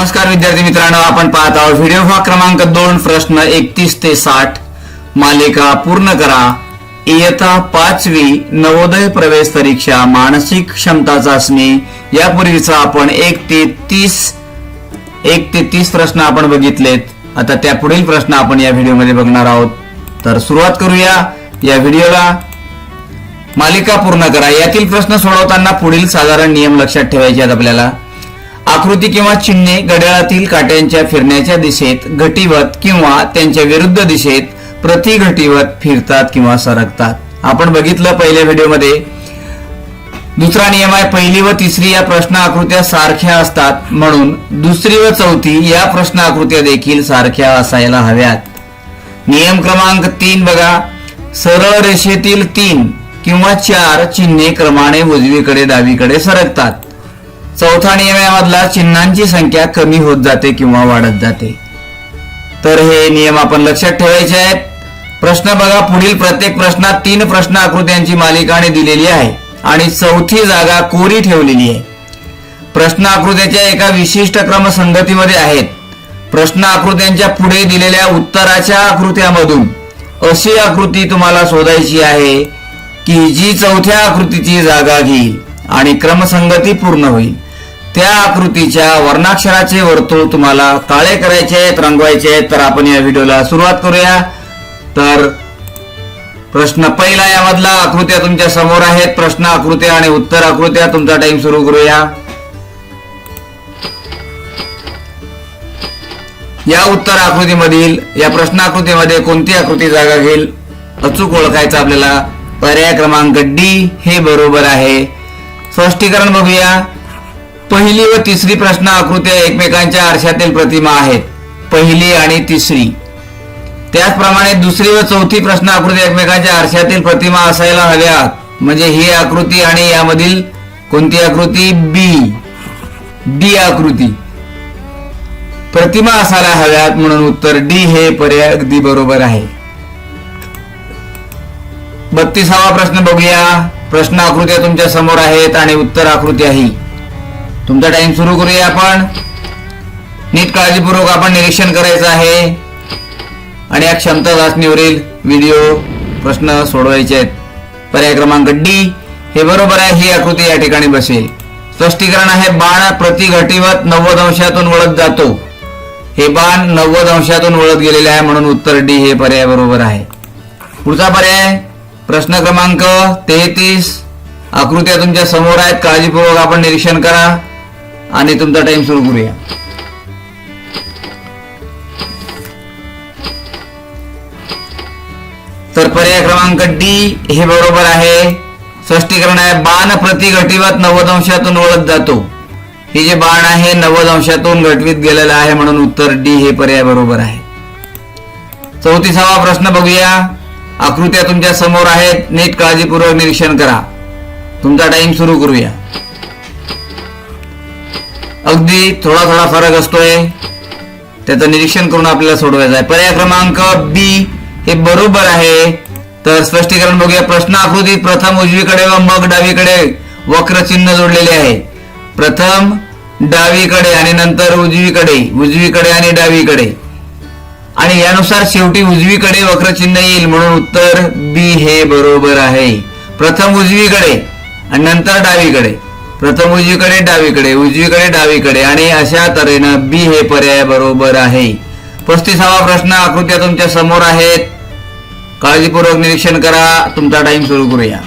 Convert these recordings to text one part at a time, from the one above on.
नमस्कार विद्यार्थी मित्रांनो आपण पाहत आहोत व्हिडिओ भाग क्रमांक दोन प्रश्न एकतीस ते साठ. मालिका पूर्ण करा. इयता पाचवी नवोदय प्रवेश परीक्षा मानसिक क्षमता चाचणी. यापूर्वीचा आपण एक ते तीस एक ते तीस प्रश्न आपण बघितलेत. आता त्या पुढील प्रश्न आपण या व्हिडिओमध्ये बघणार आहोत. तर सुरुवात करूया या व्हिडिओला. मालिका पूर्ण करा. यातील प्रश्न सोडवताना पुढील साधारण नियम लक्षात ठेवायचे आहेत आपल्याला. आकृती किंवा चिन्हे घड्याळातील काट्यांच्या फिरण्याच्या दिशेत घटीवत किंवा त्यांच्या विरुद्ध दिशेत प्रति घटीवत फिरतात किंवा सरकतात. आपण बघितलं पहिल्या व्हिडिओमध्ये. दुसरा नियम आहे पहिली व तिसरी या प्रश्न आकृत्या सारख्या असतात म्हणून दुसरी व चौथी या प्रश्न आकृत्या देखील सारख्या असायला हव्यात. नियम क्रमांक तीन बघा. सरळ रेषेतील तीन किंवा चार चिन्हे क्रमाने उजवीकडे डावीकडे सरकतात. चौथा नियम चिन्हांची संख्या कमी होत जाते किंवा वाढत जाते. तर हे नियम आपण लक्षात ठेवायचे आहेत. प्रश्न बघा पुढील प्रत्येक प्रश्नात तीन प्रश्न आकृत्यांची मालिकाने दिलेली आहे आणि चौथी जागा कोरी ठेवलेली आहे. प्रश्न आकृत्याच्या एका विशिष्ट क्रमसंगतीमध्ये आहेत. प्रश्न आकृत्यांच्या पुढे दिलेल्या उत्तराच्या आकृत्यामधून अशी आकृती तुम्हाला शोधायची आहे की जी चौथ्या आकृतीची जागा घेईल आणि क्रमसंगती पूर्ण होईल. त्या आकृतीच्या वर्णाक्षराचे वर्तुळ तुम्हाला काळे करायचे आहेत रंगवायचे आहेत तर आपण या व्हिडिओला सुरुवात करूया. तर प्रश्न पहिला यामधला आकृत्या तुमच्यासमोर आहेत. प्रश्न आकृत्या आणि उत्तर आकृत्या. तुमचा टाइम सुरू करूया. या उत्तर आकृतीमधील या प्रश्न आकृतीमध्ये कोणती आकृती जागा घेईल? अचूक ओळखायचं आपल्याला पर्याय क्रमांक डी हे बरोबर आहे. स्पष्टीकरण बघूया. पहिली व तिसरी प्रश्न आकृत्या एकमेकांच्या आरशातील प्रतिमा आहेत. पहिली आणि तिसरी. त्याचप्रमाणे दुसरी व चौथी प्रश्न आकृती एकमेकांच्या आरशातील प्रतिमा असायला हव्यात. म्हणजे ही आकृती आणि यामधील कोणती आकृती? बी डी आकृती. प्रतिमा असायला हव्यात म्हणून उत्तर डी हे पर्याय अगदी बरोबर आहे. बत्तीसावा प्रश्न बघूया. प्रश्न आकृत्या तुमच्यासमोर आहेत आणि उत्तर आकृत्याही तुमचा टाइम सुरू करूया आपण. नीट काळजीपूर्वक आपण निरीक्षण करायचं आहे. आणि या क्षमता चाचणीवरील व्हिडिओ प्रश्न सोडवायचे आहेत. पर्याय क्रमांक डी हे बरोबर आहे ही आकृती या ठिकाणी बसेल. स्पष्टीकरण आहे बाण प्रति घटीवत नव्वद अंशातून वळत जातो. हे बाण नव्वद अंशातून वळत गेलेले आहे म्हणून उत्तर डी हे पर्याय बरोबर आहे. पुढचा पर्याय प्रश्न क्रमांक तेहतीस. आकृत्या तुमच्यासमोर आहेत काळजीपूर्वक आपण निरीक्षण करा. आणि तुमचा टाइम सुरू करूया. तर पर्याय क्रमांक डी हे बरोबर आहे. स्पष्टीकरण आहे बाण प्रति घटीवत नव्वद अंशातून वळत जातो. हे जे बाण आहे नव्वद अंशातून घटवीत गेलेलं आहे म्हणून उत्तर डी हे पर्याय बरोबर आहे. चौतीसावा प्रश्न बघूया. आकृत्या तुमच्यासमोर आहेत नीट काळजीपूर्वक निरीक्षण करा. तुमचा टाइम सुरू करूया. अगदी थोडा थोडा फरक असतोय. त्याचं निरीक्षण करून आपल्याला सोडवायचं आहे. पर्याय क्रमांक बी हे बरोबर आहे. तर स्पष्टीकरण बघूया. प्रश्न आकृतीत प्रथम उजवीकडे व मग डावीकडे वक्र चिन्ह जोडलेले आहे. प्रथम डावीकडे आणि नंतर उजवीकडे. उजवीकडे आणि डावीकडे. आणि यानुसार शेवटी उजवीकडे वक्रचिन्ह येईल म्हणून उत्तर बी हे बरोबर आहे. प्रथम उजवीकडे आणि नंतर डावीकडे. प्रथम उजवीकडे डावीकडे उजवीकडे डावीकडे आणि अशा तऱ्हेनं बी हे पर्याय बरोबर आहे. पस्तीसावा प्रश्न आकृत्या तुमच्यासमोर आहेत. काळजीपूर्वक निरीक्षण करा. तुमचा टाइम सुरू करूया.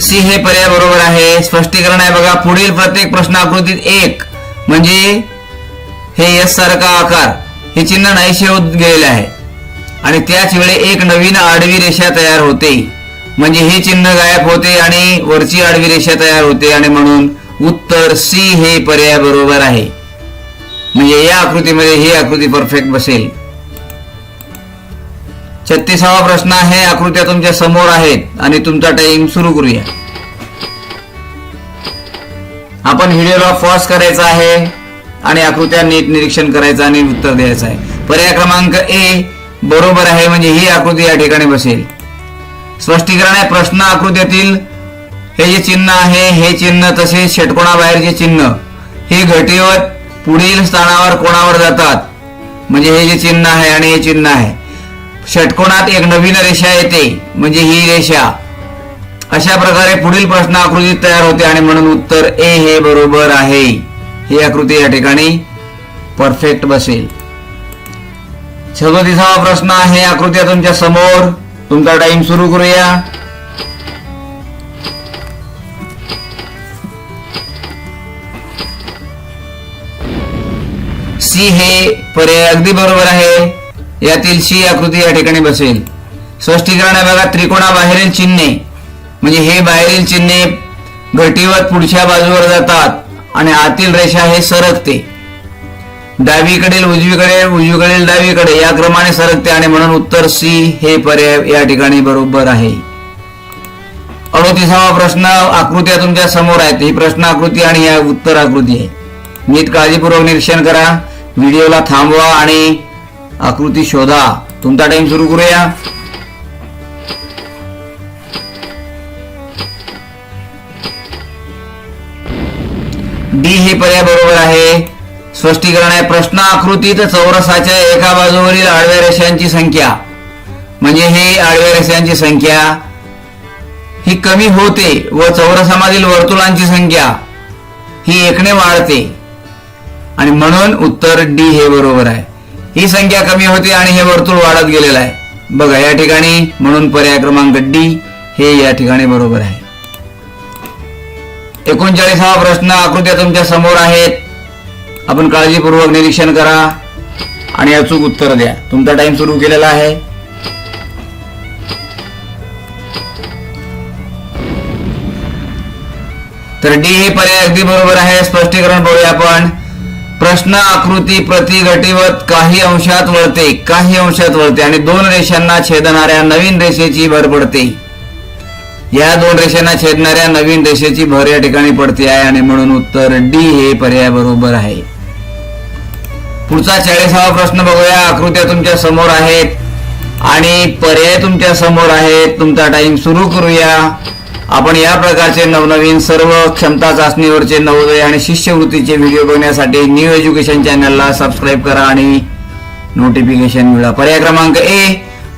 सी हे पर्याय बरोबर आहे. स्पष्टीकरण आहे बघा. पुढील प्रत्येक प्रश्न आकृतीत एक. म्हणजे हे एस सारखा आकार. हे चिन्ह नाहीशे होत गेलेले आहे. आणि त्याच वेळी एक नवीन आडवी रेषा तयार होते. म्हणजे हे चिन्ह गायब होते आणि वरची आडवी रेषा तयार होते आणि म्हणून उत्तर सी हे पर्याय बरोबर आहे. म्हणजे या आकृतीमध्ये ही आकृती परफेक्ट बसेल. छत्तीसावा प्रश्न आहे आकृत्या तुमच्यासमोर आहेत आणि तुमचा टाइम सुरू करूया. आपण व्हिडिओला पॉज करायचा आहे आणि आकृत्या नीट निरीक्षण करायचं आणि उत्तर द्यायचं आहे. पर्याय क्रमांक ए बरोबर आहे म्हणजे ही आकृती या ठिकाणी बसेल. स्पष्टीकरण आहे प्रश्न आकृतीतील हे जे चिन्ह आहे हे चिन्ह तसेच षटकोणाबाहेरचे चिन्ह. हे घटीवर पुढील स्थानावर कोणावर जातात? म्हणजे हे जे चिन्ह आहे आणि हे चिन्ह आहे. षटकोणात एक नवीन रेषा येते म्हणजे ही रेषा. अशा प्रकारे पुढील प्रश्न आकृती तयार होते आणि म्हणून उत्तर ए हे बरोबर आहे. ही आकृती या ठिकाणी परफेक्ट बसेल. सदोतीसावा प्रश्न आहे. आकृत्या तुमच्यासमोर. तुमचा टाइम सुरू करूया. सी हे पर्याय अगदी बरोबर आहे. यातील सी आकृती या ठिकाणी बसेल. स्पष्टीकरण भागात बघा त्रिकोणाबाहेरील चिन्हे. म्हणजे हे बाहेरील चिन्हे घटीवर पुढच्या बाजूवर जातात आणि आतील रेषा हे सरकते. डावीकडील उजवीकडे उजवीकडील डावीकडे. या क्रमाने सरकते आणि म्हणून उत्तर सी हे पर्याय या ठिकाणी बरोबर आहे. अडोतीसावा प्रश्न आकृत्या तुमच्यासमोर आहेत. ही प्रश्न आकृती आणि या उत्तर आकृती आहे. नीट काळजीपूर्वक निरीक्षण करा. व्हिडिओला थांबवा आणि आकृती शोधा. तुमचा टाइम सुरू करूया. डी हे पर्याय बरोबर आहे. स्पष्टीकरण आहे प्रश्न आकृतीत चौरसाच्या एका बाजूवरील आडव्या रेषांची संख्या. म्हणजे हे आडव्या रेषांची संख्या ही कमी होते व चौरसामधील वर्तुळांची संख्या ही एकने वाढते. आणि म्हणून उत्तर डी हे बरोबर आहे. ही संख्या कमी होते आणि हे वर्तुळ वाढत गेलेलं आहे. बघा या ठिकाणी म्हणून पर्याय क्रमांक डी हे या ठिकाणी बरोबर आहे. एकोणचाळीसावा प्रश्न आकृत्या तुमच्यासमोर आहेत. आपण काळजीपूर्वक निरीक्षण करा आणि अचूक उत्तर द्या. तुमचा टाइम सुरू केलेला आहे. तर डी हे पर्याय अगदी बरोबर आहे. स्पष्टीकरण बघूया आपण. प्रश्न आकृती प्रति घटीवत काही अंशात वळते काही अंशात वळते. आणि दोन रेषांना छेदणाऱ्या नवीन रेषेची भर पडते. या दोन रेषांना छेदणाऱ्या नवीन रेषेची भर या ठिकाणी पडते आहे. आणि म्हणून उत्तर डी हे पर्याय बरोबर आहे. पुढचा चाळीसावा प्रश्न बघूया. आकृत्या तुमच्यासमोर आहेत. आणि पर्याय तुमच्यासमोर आहेत. तुमचा टाइम सुरू करूया. आपण या प्रकारचे नवनवीन सर्व क्षमता चाचणीवरचे नवोदय आणि शिष्यवृत्तीचे व्हिडिओ बघण्यासाठी न्यू एज्युकेशन चॅनलला सबस्क्राईब करा आणि नोटिफिकेशन मिळवा. पर्याय क्रमांक ए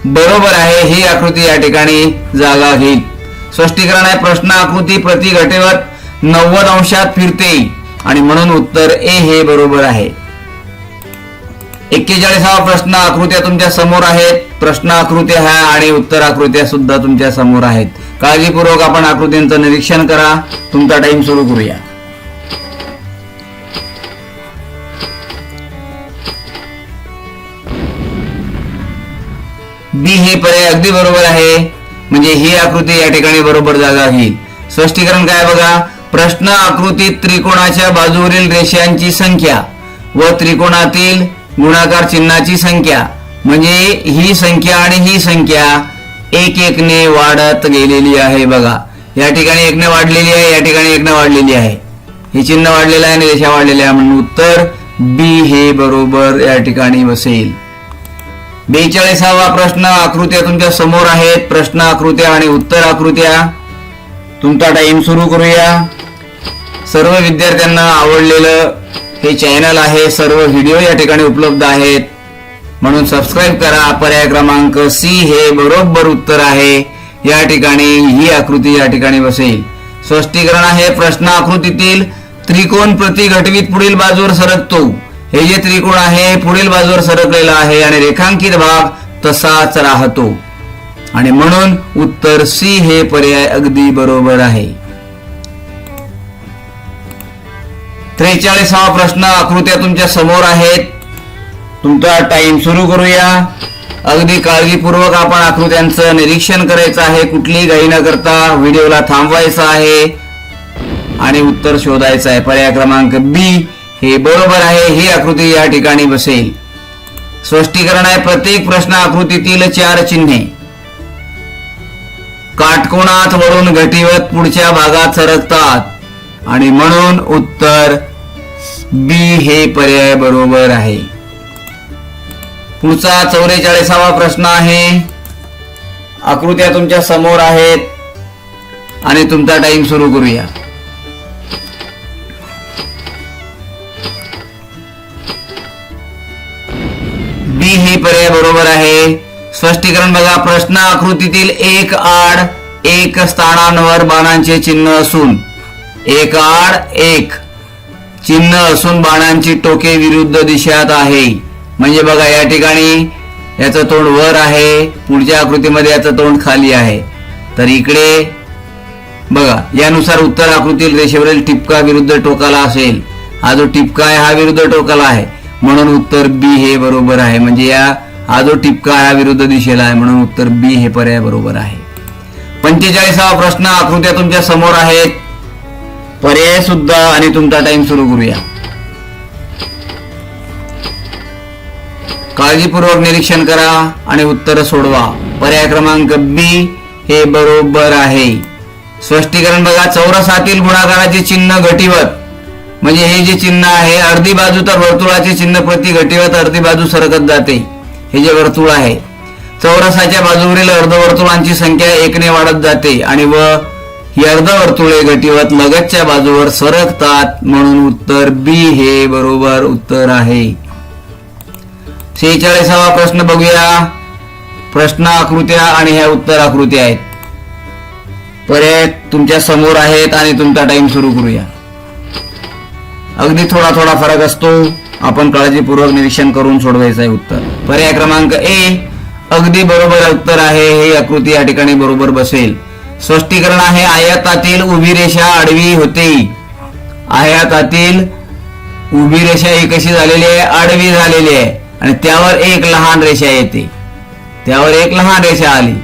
बरोबर आहे. ही आकृती या ठिकाणी जागा घेईल. स्पष्टीकरण आहे. प्रश्न आकृती प्रति घटेवर नव्वद अंशात फिरते. आणि म्हणून उत्तर ए हे बरोबर आहे. एक्केचाळीसावा प्रश्न आकृत्या तुमच्यासमोर आहेत. प्रश्न आकृत्या ह्या आणि उत्तर आकृत्या सुद्धा तुमच्यासमोर आहेत. काळजीपूर्वक आपण आकृतींचं निरीक्षण करा. तुमचा टाइम सुरू करूया. बी हे पर्याय अगदी बरोबर आहे. म्हणजे ही आकृती या ठिकाणी बरोबर जागा घेईल. स्पष्टीकरण काय बघा? प्रश्न आकृतीत त्रिकोणाच्या बाजूवरील रेषांची संख्या व त्रिकोणातील गुणाकार चिन्हाची संख्या. म्हणजे ही संख्या आणि ही संख्या एक एकने वाढत गेलेली आहे बघा. या ठिकाणी एकने वाढलेली आहे या ठिकाणी एकने वाढलेली आहे. हे चिन्ह वाढलेलं आहे आणि रेषा वाढलेल्या आहे. म्हणून उत्तर बी हे बरोबर या ठिकाणी बसेल. बेचाळीसावा प्रश्न आकृत्या तुमच्यासमोर आहेत. प्रश्न आकृत्या आणि उत्तर आकृत्या. तुमचा टाइम सुरू करूया. सर्व विद्यार्थ्यांना आवडलेलं हे चॅनल आहे सर्व व्हिडिओ या ठिकाणी उपलब्ध आहेत. म्हणून सबस्क्राईब करा पर्याय क्रमांक सी हे बरोबर उत्तर आहे. या ठिकाणी ही आकृती या ठिकाणी बसेल. स्पष्टीकरण आहे प्रश्न आकृतीतील त्रिकोण प्रति घटवीत पुढील बाजूवर सरकतो. हे जे त्रिकोण आहे पुढील बाजूवर सरकलेला आहे आणि रेखांकित भाग तसाच राहतो. आणि म्हणून उत्तर सी हे पर्याय अगदी बरोबर आहे. त्रेचाळीसावा प्रश्न आकृत्या तुमच्यासमोर आहेत. तुमचा टाइम सुरू करूया. अगदी काळजीपूर्वक आपण आकृत्यांचं निरीक्षण करायचं आहे. कुठलीही घाई न करता व्हिडिओला थांबवायचं आहे. आणि उत्तर शोधायचं आहे. पर्याय क्रमांक बी हे बरोबर आहे. ही आकृती या ठिकाणी बसेल. स्पष्टीकरण आहे. प्रत्येक प्रश्न आकृतीतील चार चिन्हे. काटकोणात वरून घटीवत पुढच्या भागात सरकतात. आणि म्हणून उत्तर बी हे पर्याय बरोबर आहे. पुढचा चौवेचाळीसावा प्रश्न आहे. आकृत्या तुमच्यासमोर आहेत. आणि तुमचा टाइम सुरू करूया. बी हे पर्याय बरोबर आहे. स्पष्टीकरण बघा प्रश्न आकृतीतील एक आड एक स्थानांवर बाणांचे चिन्ह असून एक आड एक. चिन्ह असून बाणांची टोके विरुद्ध दिशेत आहे. म्हणजे बघा या ठिकाणी याचं तोंड वर आहे पुढच्या आकृतीमध्ये याचं तोंड खाली आहे. तर इकडे बघा यानुसार उत्तर आकृतीतील रेषेवरील टिपका विरुद्ध टोकाला असेल. हा जो टिपका आहे हा विरुद्ध टोकाला आहे. म्हणून उत्तर बी हे बरोबर आहे. म्हणजे या हा जो टिपका आहे हा विरुद्ध दिशेला आहे. म्हणून उत्तर बी हे पर्याय बरोबर आहे. पंचेचाळीसावा प्रश्न आकृत्या तुमच्यासमोर आहेत. पर्याय सुद्धा आणि तुमचा टाइम सुरू करूया. काळजीपूर्वक निरीक्षण करा आणि उत्तर सोडवा. पर्याय क्रमांक बी हे बरोबर आहे. स्पष्टीकरण बघा चौरसातील गुणाकाराचे चिन्ह घटीवत. म्हणजे हे जे चिन्ह आहे अर्धी बाजू तर वर्तुळाचे चिन्ह प्रति घटीवत अर्धी बाजू सरकत जाते. हे जे वर्तुळ आहे चौरसाच्या बाजूवरील अर्धवर्तुळांची संख्या एकने वाढत जाते आणि व ही अर्धवर्तुळे गटीवत लगतच्या बाजूवर सरकतात म्हणून उत्तर बी हे बरोबर उत्तर आहे. शेहेचाळीसावा प्रश्न बघूया. प्रश्न आकृत्या आणि ह्या उत्तर आकृत्या आहेत. पर्याय तुमच्यासमोर आहेत आणि तुमचा टाइम सुरू करूया. अगदी थोडा थोडा फरक असतो. आपण काळजीपूर्वक निरीक्षण करून सोडवायचं आहे उत्तर. पर्याय क्रमांक ए अगदी बरोबर उत्तर आहे. हे आकृती या ठिकाणी बरोबर बसेल. स्पष्टीकरण आहे आयातातील उभी रेषा आडवी होते. आयातातील उभी रेषा ही कशी झालेली आहे? आडवी झालेली आहे. आणि त्यावर एक लहान रेषा येते. त्यावर एक लहान रेषा आली.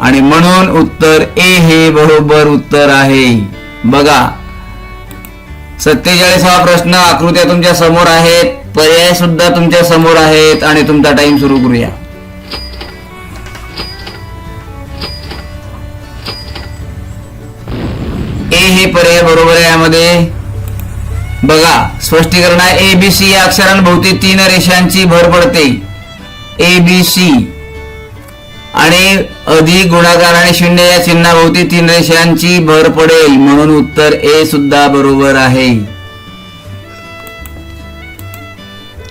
आणि म्हणून उत्तर ए हे बरोबर उत्तर आहे. बघा. सत्तेचाळीसावा प्रश्न आकृत्या तुमच्यासमोर आहेत. पर्याय सुद्धा तुमच्यासमोर आहेत. आणि तुमचा टाइम सुरू करूया. ए हे पर्याय बरोबर आहे यामध्ये. बघा स्पष्टीकरण आहे. ए बी सी या अक्षरांभोवती तीन रेषांची भर पडते. ए बी सी आणि अधिक गुणाकार आणि शून्य या चिन्हाभोवती तीन रेषांची भर पडेल. म्हणून उत्तर ए सुद्धा बरोबर आहे.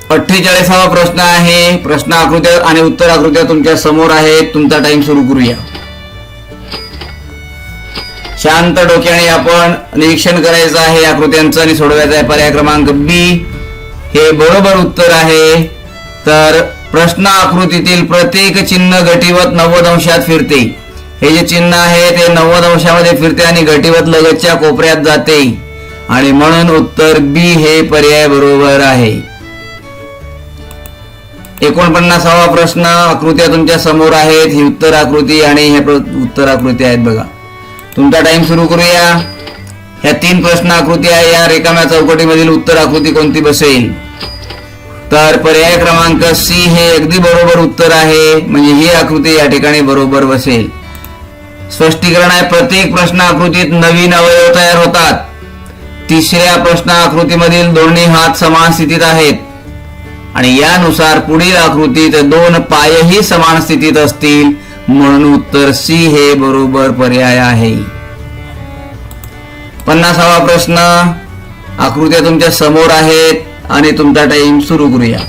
अठ्ठेचाळीसावा प्रश्न आहे. प्रश्न आकृत्या आणि उत्तर आकृत्या तुमच्यासमोर आहेत. तुमचा टाइम सुरू करूया. शांत डोक्याने आपण निरीक्षण करायचं आहे. आकृत्यांचं आणि सोडवायचं आहे पर्याय क्रमांक बी हे बरोबर उत्तर आहे. तर प्रश्न आकृतीतील प्रत्येक चिन्ह घटीवत नव्वद अंशात फिरते. हे जे चिन्ह आहे ते नव्वद अंशामध्ये फिरते आणि गटीवत लगतच्या कोपऱ्यात जाते. आणि म्हणून उत्तर बी हे पर्याय बरोबर आहे. एकोणपन्नासावा प्रश्न आकृत्या तुमच्यासमोर आहेत. ही उत्तर आकृती आणि हे उत्तर आकृती आहेत बघा. तुमचा टाइम सुरू करूया. ह्या तीन प्रश्न आकृती आहे. या रिकाम्या चौकटीमधील उत्तर आकृती कोणती बसेल? तर पर्याय क्रमांक सी हे अगदी बरोबर उत्तर आहे. म्हणजे ही आकृती या ठिकाणी बरोबर बसेल. स्पष्टीकरण आहे. प्रत्येक प्रश्न आकृतीत नवीन अवयव तयार होतात. तिसऱ्या प्रश्न आकृतीमधील दोन्ही हात समान स्थितीत आहेत. आणि यानुसार पुढील आकृतीत दोन पायही समान स्थितीत असतील. म्हणून उत्तर सी हे बरोबर पर्याय आहे. पन्नासावा प्रश्न. आकृत्या तुमच्यासमोर आहेत आणि तुमचा टाइम सुरू करूया.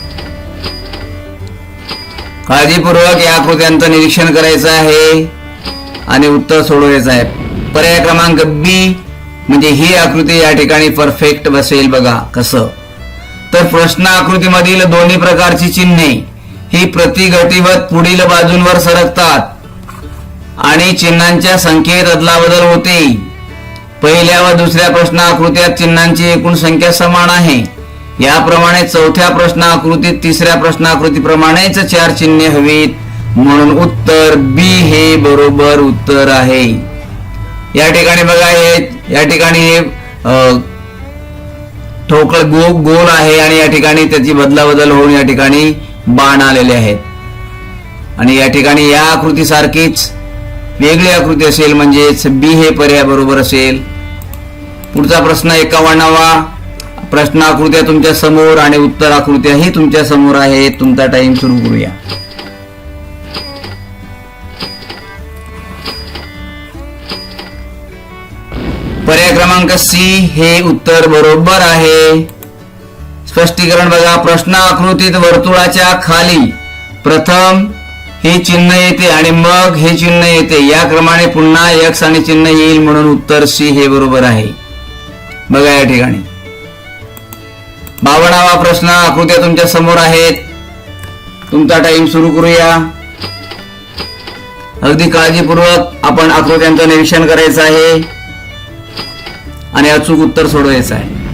काळजीपूर्वक या आकृत्यांचं निरीक्षण करायचं आहे आणि उत्तर सोडवायचं आहे. पर्याय क्रमांक बी म्हणजे ही आकृती या ठिकाणी परफेक्ट बसेल बघा कसं. तर प्रश्न आकृतीमधील दोन्ही प्रकारची चिन्हे. ही प्रतिघटीवत पुढील बाजूंवर सरकतात. आणि चिन्हांच्या संख्येत अदलाबदल होते. पहिल्या व दुसऱ्या प्रश्न आकृत्यात चिन्हांची एकूण संख्या समान आहे. याप्रमाणे चौथ्या प्रश्न आकृतीत तिसऱ्या प्रश्न आकृतीप्रमाणेच चार चिन्हे हवीत. म्हणून उत्तर बी हे बरोबर उत्तर आहे. या ठिकाणी बघा हे या ठिकाणी ठोकळ गो गोल आहे आणि या ठिकाणी त्याची बदलाबदल होऊन या ठिकाणी बाण आलेले आहेत. आणि या ठिकाणी या आकृतीसारखीच वेगळी आकृती असेल म्हणजेच बी हे पर्याय बरोबर असेल. पुढचा प्रश्न एकावन्नावा. प्रश्न आकृत्या तुमच्यासमोर आणि उत्तर आकृत्याही तुमच्यासमोर आहेत. तुमचा टाइम सुरू करूया. पर्याय क्रमांक सी हे उत्तर बरोबर आहे. स्पष्टीकरण बघा. प्रश्न आकृतीत वर्तुळाच्या खाली प्रथम हे चिन्ह येते आणि मग हे चिन्ह येते. या क्रमाने पुन्हा यक्स आणि चिन्ह येईल म्हणून उत्तर सी हे बरोबर आहे. बघा या ठिकाणी. बावणावा प्रश्न. आकृत्या तुमच्यासमोर आहेत. तुमचा टाइम सुरू करूया. अगदी काळजीपूर्वक आपण आकृत्यांचं निरीक्षण करायचं आहे. आणि अचूक उत्तर सोडवायचं आहे.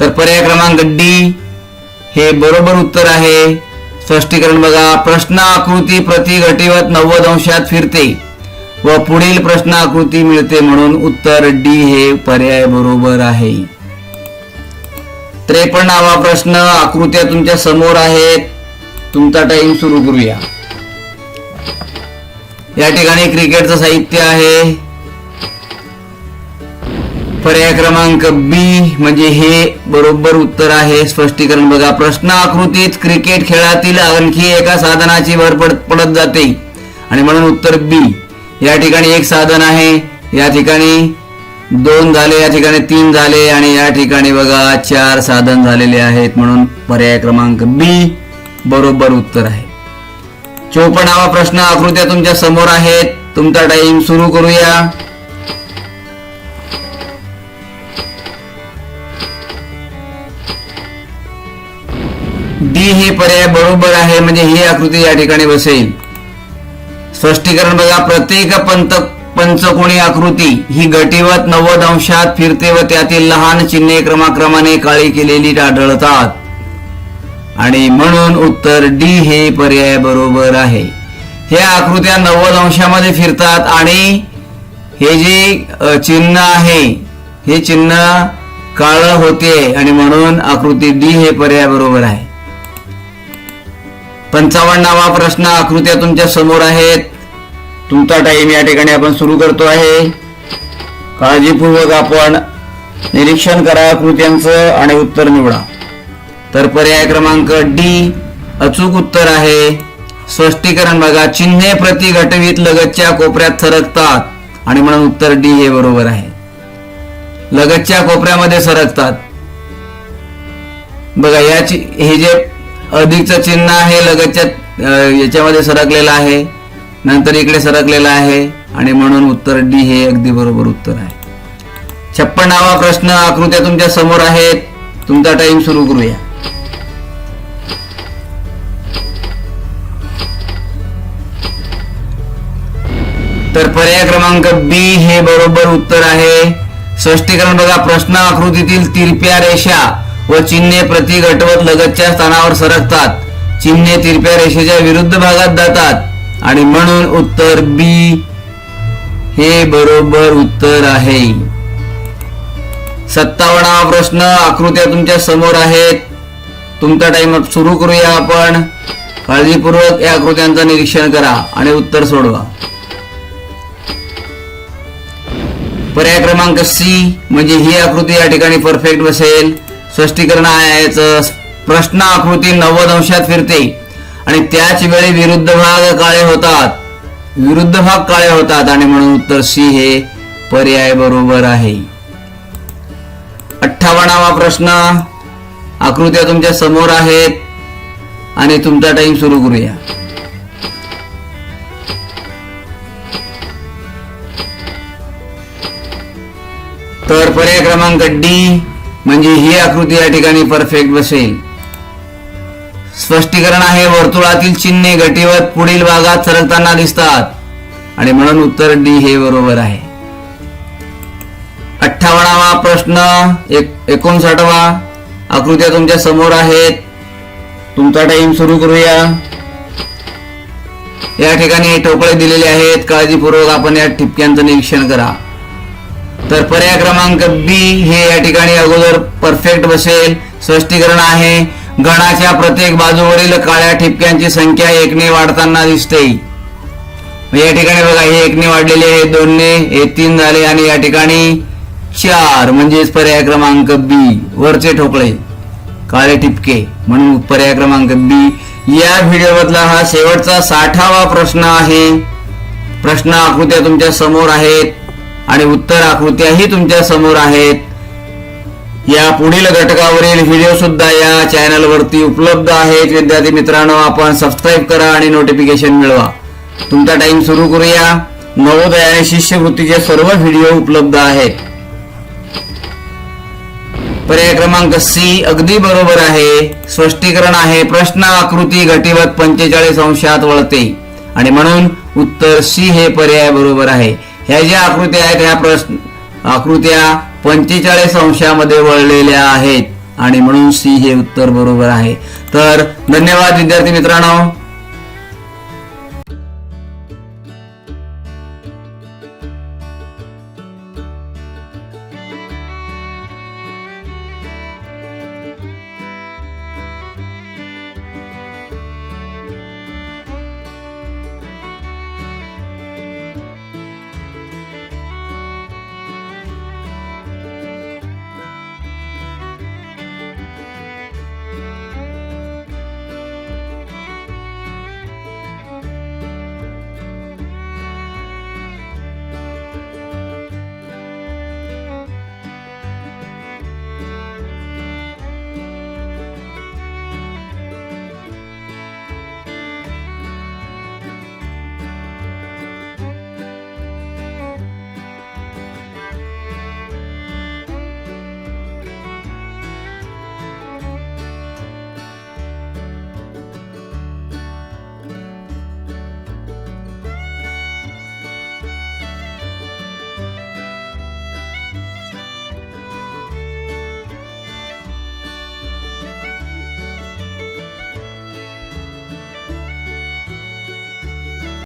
तर पर्याय क्रमांक डी हे बरोबर उत्तर आहे. स्पष्टीकरण बघा. प्रश्न आकृती प्रति घटीवत नव्वद अंशात फिरते व पुढील प्रश्न आकृती मिळते म्हणून उत्तर डी हे पर्याय बरोबर आहे. त्रेपन्नावा प्रश्न. आकृत्या तुमच्यासमोर आहेत. तुमचा टाइम सुरू करूया. या ठिकाणी क्रिकेटचं साहित्य आहे. पर्याय क्रमांक बी म्हणजे हे बरोबर उत्तर आहे. स्पष्टीकरण बघा. प्रश्न आकृतीत क्रिकेट खेळातील आणखी एका साधनाची भर पडत जाते. आणि म्हणून उत्तर बी या ठिकाणी एक साधन आहे. या ठिकाणी दोन झाले या ठिकाणी तीन झाले आणि या ठिकाणी बघा चार साधन झालेले आहेत. म्हणून पर्याय क्रमांक बी बरोबर उत्तर आहे. चोपणावा प्रश्न आकृत्या तुमच्यासमोर आहेत. तुमचा टाइम सुरू करूया. डी हे पर्याय बरोबर आहे म्हणजे ही आकृती या ठिकाणी बसेल. स्पष्टीकरण बघा प्रत्येक पंत पंचकोणी आकृती ही गटीवत नव्वद अंशात फिरते व त्यातील लहान चिन्हे क्रमाक्रमाने काळी केलेली आढळतात. आणि म्हणून उत्तर डी हे पर्याय बरोबर आहे. ह्या आकृत्या नव्वद अंशामध्ये फिरतात आणि हे जे चिन्ह आहे हे चिन्ह काळ होते आणि म्हणून आकृती डी हे पर्याय बरोबर आहे. पंचावन्नावा प्रश्न आकृत्या तुमच्यासमोर आहेत. तुमचा टाईम या ठिकाणी आपण सुरू करतो आहे. काळजीपूर्वक आपण निरीक्षण करा आकृत्यांचं आणि उत्तर निवडा. तर पर्याय क्रमांक डी अचूक उत्तर आहे. स्पष्टीकरण बघा चिन्हे प्रति घटवीत लगतच्या कोपऱ्यात सरकतात. आणि म्हणून उत्तर डी हे बरोबर आहे. लगतच्या कोपऱ्यामध्ये सरकतात. बघा याची हे जे अधिकचं चिन्ह आहे लगतच्या याच्यामध्ये सरकलेलं आहे. नंतर इकडे सरकलेलं आहे आणि म्हणून उत्तर डी हे अगदी बरोबर उत्तर आहे. छप्पन्नावा प्रश्न आकृत्या तुमच्यासमोर आहेत. तुमचा टाइम सुरू करूया. तर पर्याय क्रमांक बी हे बरोबर उत्तर आहे. स्पष्टीकरण बघा प्रश्न आकृतीतील तिरप्या रेषा. व चिन्हे प्रति घटवत लगतच्या स्थानावर सरकतात. चिन्हे तिरप्या रेषेच्या विरुद्ध भागात जातात. आणि म्हणून उत्तर बी हे बरोबर उत्तर आहे. सत्तावन्नावा प्रश्न आकृत्या तुमच्यासमोर आहेत. तुमचा टाइम सुरू करूया आपण. काळजीपूर्वक या आकृत्यांचं निरीक्षण करा आणि उत्तर सोडवा. पर्याय क्रमांक सी म्हणजे ही आकृती या ठिकाणी परफेक्ट बसेल. स्पष्टीकरण आहे याचं. प्रश्न आकृती नव्वद अंशात फिरते. आणि त्याच वेळी विरुद्ध भाग काळे होतात. विरुद्ध भाग काळे होतात आणि म्हणून उत्तर सी हे पर्याय बरोबर आहे. अठ्ठावन्नावा प्रश्न. आकृत्या तुमच्यासमोर आहेत. आणि तुमचा टाइम सुरू करूया. तर पर्याय क्रमांक डी म्हणजे ही आकृती या ठिकाणी परफेक्ट बसेल. स्पष्टीकरण आहे वर्तुळातील चिन्हे गटीवर पुढील भागात सरकताना दिसतात. आणि म्हणून उत्तर डी हे बरोबर आहे. अठ्ठावन्नावा प्रश्न एक एकोणसाठवा. आकृत्या तुमच्यासमोर आहेत. तुमचा टाइम सुरू करूया. या ठिकाणी ठोकळे दिलेले आहेत. काळजीपूर्वक आपण या ठिपक्यांचं निरीक्षण करा. तर पर्याय क्रमांक बी हे या ठिकाणी अगोदर परफेक्ट बसेल. स्पष्टीकरण आहे. गणाच्या प्रत्येक बाजूवरील काळ्या ठिपक्यांची संख्या एकने वाढताना दिसते. या ठिकाणी बघा हे एकने वाढलेले आहे दोनने हे तीन झाले आणि या ठिकाणी चार म्हणजेच पर्याय क्रमांक बी वरचे ठोकळे काळे टिपके म्हणून पर्याय क्रमांक बी. या व्हिडिओ मधला हा शेवटचा साठावा प्रश्न आहे. प्रश्न आकृत्या तुमच्यासमोर आहेत. आणि उत्तर आकृत्याही तुमच्यासमोर आहेत. या पुढील घटकावरील व्हिडिओ सुद्धा या चॅनलवरती उपलब्ध आहेत. विद्यार्थी मित्रांनो आपण सबस्क्राईब करा आणि नोटिफिकेशन मिळवा. तुमचा टाइम सुरू करूया. नवोदय आणि शिष्यवृत्तीचे सर्व व्हिडिओ उपलब्ध आहेत. पर्याय क्रमांक सी अगदी बरोबर आहे. स्पष्टीकरण आहे. प्रश्न आकृती घटीवत पंचेचाळीस अंशात वळते. आणि म्हणून उत्तर सी हे पर्याय बरोबर आहे. ह्या ज्या आकृत्या आहेत ह्या प्रश्न आकृत्या पंचेचाळीस अंशामध्ये वळलेल्या आहेत. आणि म्हणून सी हे उत्तर बरोबर आहे. तर धन्यवाद विद्यार्थी मित्रांनो.